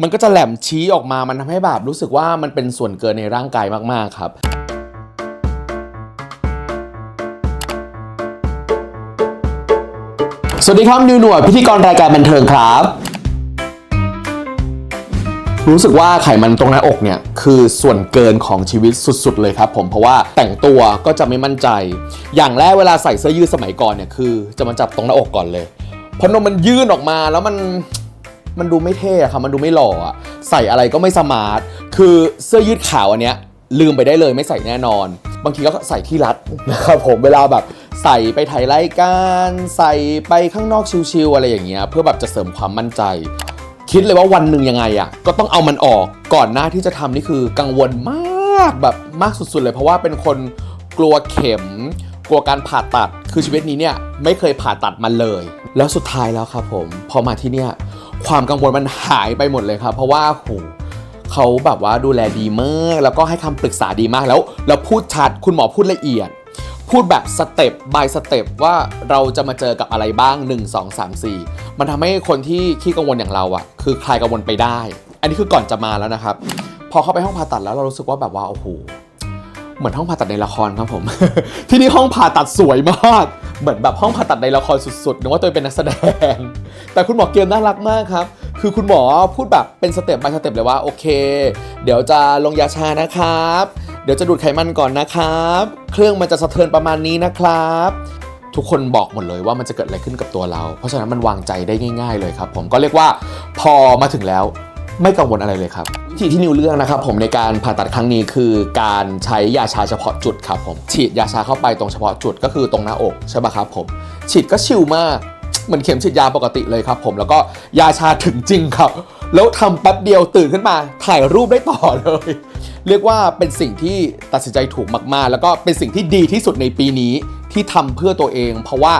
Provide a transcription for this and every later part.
มันก็จะแหลมชี้ออกมา มันทำให้แบบรู้สึกว่ามันเป็นส่วนเกินในร่างกายมากๆครับสวัสดีครับนิวหนวดพิธีกรรายการบันเทิงครับ รู้สึกว่าไขมันตรงหน้าอกเนี่ย คือส่วนเกินของชีวิตสุด ๆ เลยครับผมเพราะว่าแต่งตัวก็จะไม่มั่นใจ อย่างแรกเวลาใส่เสื้อยืดสมัยก่อนเนี่ยคือ จะมาจับตรงหน้าอกก่อนเลยเพราะนมมันยื่นออกมาแล้วมัน มันดูไม่เท่อะค่ะ มันดูไม่หล่ออะใส่อะไรก็ไม่สมาร์ท คือเสื้อยืดขาวอันเนี้ยลืมไปได้เลยไม่ใส่แน่นอน บางทีก็ใส่ที่รัดนะครับผมเวลาแบบใส่ไปถ่ายรายการใส่ไปข้างนอกชิวๆอะไรอย่างเงี้ยเพื่อแบบจะเสริมความมั่นใจ คิดเลยว่าวันหนึ่งยังไงอะก็ต้องเอามันออกก่อนหน้าที่จะทำนี่คือกังวลมากแบบมากสุดๆ เลยเพราะว่าเป็นคนกลัวเข็ม กลัวการผ่าตัดคือชีวิตนี้เนี่ยไม่เคยผ่าตัดมันเลย แล้วสุดท้ายแล้วครับผม พอมาที่เนี่ย ความกังวลมันหายไปหมดเลยครับ เพราะว่าโหเขาแบบว่าดูแลดีมากแล้วก็ให้คำปรึกษาดีมากแล้วแล้วพูดชัดคุณหมอพูดละเอียด พูดแบบสเต็ป by สเต็ปว่าเราจะมาเจอกับอะไรบ้าง 1 2 3 4 มันทำให้คนที่ขี้กังวลอย่างเราอะคือคลายกังวลไปได้ อันนี้คือก่อนจะมาแล้วนะครับ พอเข้าไปห้องผ่าตัดแล้วเรารู้สึกว่าแบบว่าโอ้โหเหมือนห้องผ่าตัดในละครครับผม ที่นี่ห้องผ่าตัดสวยมาก เหมือนแบบห้องผ่าตัดในละครสุดๆนึกว่าตัวเองเป็นนักแสดง แต่คุณหมอเกียมน่ารักมากครับ คือคุณหมอพูดแบบเป็นสเต็ป by สเต็ปเลยว่าโอเค เดี๋ยวจะลงยาชานะครับ เดี๋ยวจะดูดไขมันก่อนนะครับ เครื่องมันจะสะเทือนประมาณนี้นะครับ ทุกคนบอกหมดเลยว่ามันจะเกิดอะไรขึ้นกับตัวเรา เพราะฉะนั้นมันวางใจได้ง่าย ๆ เลยครับ ผมก็เรียกว่าพอมาถึงแล้วไม่กังวลอะไรเลยครับ วิธีที่นิวเลือกนะครับผมในการผ่าตัดครั้งนี้คือการใช้ยาชาเฉพาะจุดครับผมฉีดยาชาเข้าไปตรงเฉพาะจุดก็คือตรงหน้าอกใช่ปะครับผมฉีดก็ชิลมากเหมือนเข็มฉีดยาปกติเลยครับผมแล้วก็ยาชาถึงจริงครับ แล้วทำแป๊บเดียวตื่นขึ้นมาถ่ายรูปได้ต่อเลย เรียกว่าเป็นสิ่งที่ตัดสินใจถูกมากๆ แล้วก็เป็นสิ่งที่ดีที่สุดในปีนี้ที่ทำเพื่อตัวเอง เพราะว่า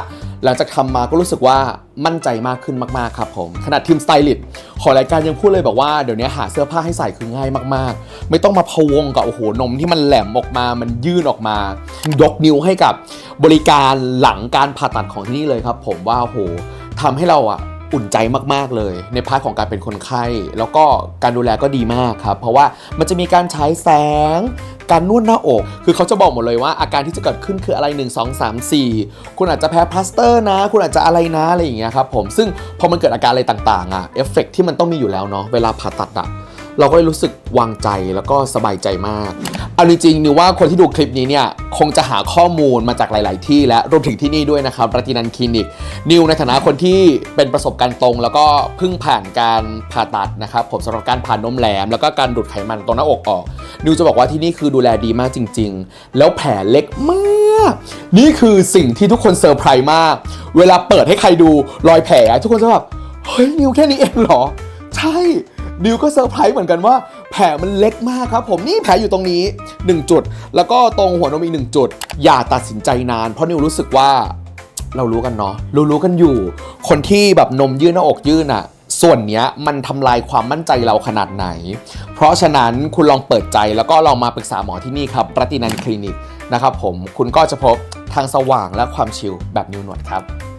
หลังจากทำมาก็รู้สึกว่ามั่นใจมากขึ้นมากๆครับผมขนาดทีมสไตลิสต์ของรายการยังพูดเลยบอกว่าเดี๋ยวนี้หาเสื้อผ้าให้ใส่คือง่ายมากๆ ไม่ต้องมาพะวงกับโอ้โหนมที่มันแหลมออกมา มันยื่นออกมายกนิ้วให้กับบริการหลังการผ่าตัดของที่นี่เลยครับ ผมว่าโอ้โหทำให้เราอะอุ่นใจมาก ๆ เลย ในพาร์ทของการเป็นคนไข้ แล้วก็การดูแลก็ดีมากครับ เพราะว่ามันจะมีการฉายแสง การนวดหน้าอก คือเขาจะบอกหมดเลยว่าอาการที่จะเกิดขึ้นคืออะไร 1 2 3 4 คุณอาจจะแพ้พลาสเตอร์นะ คุณอาจจะอะไรนะอะไรอย่างเงี้ยครับผมซึ่งพอมันเกิดอาการอะไรต่างๆอะเอฟเฟกที่มันต้องมีอยู่แล้วเนาะเวลาผ่าตัดอะ เราก็เลยรู้สึกวางใจแล้วก็สบายใจมาก เอาจริงๆนิวว่าคนที่ดูคลิปนี้เนี่ยคงจะหาข้อมูลมาจากหลาย ๆ ที่และรวมถึงที่นี่ด้วยนะครับรัตินันคลินิก นิวในฐานะคนที่เป็นประสบการณ์ตรง แล้วก็เพิ่งผ่านการผ่าตัดนะครับผมสำหรับการผ่านนมแหลม แล้วก็การดูดไขมันตรงหน้าอกออก นิวจะบอกว่าที่นี่คือดูแลดีมากจริง ๆ แล้วแผลเล็กมาก นี่คือสิ่งที่ทุกคนเซอร์ไพรส์มาก เวลาเปิดให้ใครดูรอยแผลทุกคนจะแบบเฮ้ยนิวแค่นี้เองเหรอ ใช่ ดิวก็เซอร์ไพรส์เหมือนกันว่า แผลมันเล็กมากครับผมนี่แผลอยู่ตรงนี้ 1 จุด แล้วก็ตรงหัวนมอีกหนึ่งจุด อย่าตัดสินใจนาน เพราะนิวรู้สึกว่าเรารู้กันเนาะรู้รู้กันอยู่ คนที่แบบนมยื่นหน้าอกยื่นอะส่วนเนี้ยมันทำลายความมั่นใจเราขนาดไหน เพราะฉะนั้นคุณลองเปิดใจแล้วก็ลองมาปรึกษาหมอที่นี่ครับปฏินันคลินิกนะครับผมคุณก็จะพบทางสว่างและความชิลแบบนิวหนวดครับ